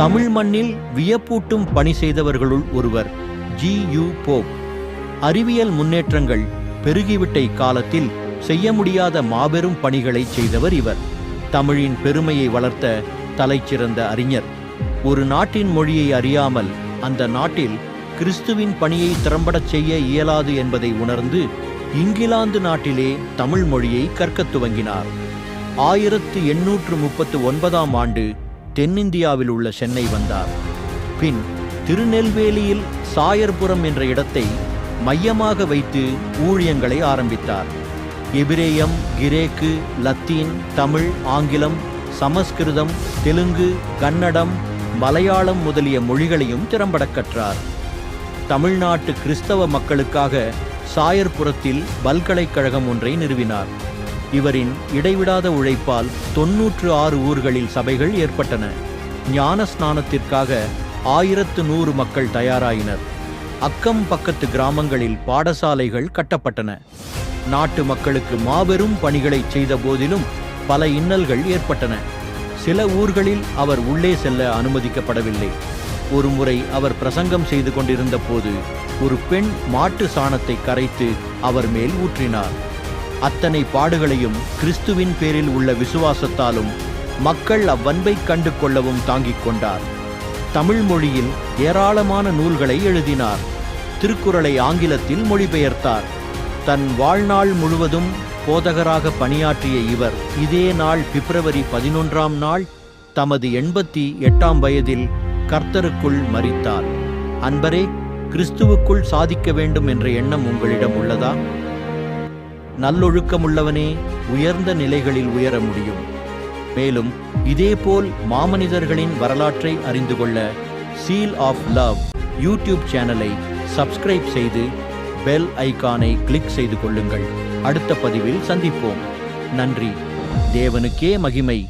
தமிழ் மண்ணில் வியப்பூட்டும் பணி செய்தவர்களுள் ஒருவர் ஜி யு போப். அறிவியல் முன்னேற்றங்கள் பெருகிவிட்ட இக்காலத்தில் செய்ய முடியாத மாபெரும் பணிகளை செய்தவர் இவர். தமிழின் பெருமையை வளர்த்த தலைச்சிறந்த அறிஞர். ஒரு நாட்டின் மொழியை அறியாமல் அந்த நாட்டில் கிறிஸ்துவின் பணியை திறம்படச் செய்ய இயலாது என்பதை உணர்ந்து இங்கிலாந்து நாட்டிலே தமிழ் மொழியை கற்கத் துவங்கினார். ஆயிரத்து எண்ணூற்று முப்பத்து ஒன்பதாம் ஆண்டு தென்னிந்தியாவில் உள்ள சென்னை வந்தார். பின் திருநெல்வேலியில் சாயர்புரம் என்ற இடத்தை மையமாக வைத்து ஊழியங்களை ஆரம்பித்தார். எபிரேயம் கிரேக்கு லத்தீன் தமிழ் ஆங்கிலம் சமஸ்கிருதம் தெலுங்கு கன்னடம் மலையாளம் முதலிய மொழிகளையும் திறம்பட கற்றார். தமிழ்நாட்டு கிறிஸ்தவ மக்களுக்காக சாயர்புரத்தில் பல்கலைக்கழகம் ஒன்றை நிறுவினார். இவரின் இடைவிடாத உழைப்பால் தொன்னூற்று ஆறு ஊர்களில் சபைகள் ஏற்பட்டன. ஞான ஸ்நானத்திற்காக ஆயிரத்து நூறு மக்கள் தயாராயினர். அக்கம் பக்கத்து கிராமங்களில் பாடசாலைகள் கட்டப்பட்டன. நாட்டு மக்களுக்கு மாபெரும் பணிகளை செய்த போதிலும் பல இன்னல்கள் ஏற்பட்டன. சில ஊர்களில் அவர் உள்ளே செல்ல அனுமதிக்கப்படவில்லை. ஒருமுறை அவர் பிரசங்கம் செய்து கொண்டிருந்த போது ஒரு பெண் மாட்டு சாணத்தை கரைத்து அவர் மேல் ஊற்றினார். அத்தனை பாடுகளையும் கிறிஸ்துவின் பேரில் உள்ள விசுவாசத்தாலும் மக்கள் அவ்வன்பை கண்டு கொள்ளவும் தாங்கிக் கொண்டார். தமிழ் மொழியில் ஏராளமான நூல்களை எழுதினார். திருக்குறளை ஆங்கிலத்தில் மொழிபெயர்த்தார். தன் வாழ்நாள் முழுவதும் போதகராக பணியாற்றிய இவர் இதே நாள் பிப்ரவரி பதினொன்றாம் நாள் தமது எண்பத்தி எட்டாம் வயதில் கர்த்தருக்குள் மறித்தார் அன்பரே கிறிஸ்துவுக்குள் சாதிக்க வேண்டும் என்ற எண்ணம் உங்களிடம் உள்ளதா? நல்லொழுக்கமுள்ளவனே உயர்ந்த நிலைகளில் உயர முடியும். மேலும் இதேபோல் மாமனிதர்களின் வரலாற்றை அறிந்து கொள்ள சீல் ஆஃப் லவ் யூடியூப் சேனலை சப்ஸ்கிரைப் செய்து பெல் ஐகானை கிளிக் செய்து கொள்ளுங்கள். அடுத்த பதிவில் சந்திப்போம். நன்றி. தேவனுக்கே மகிமை.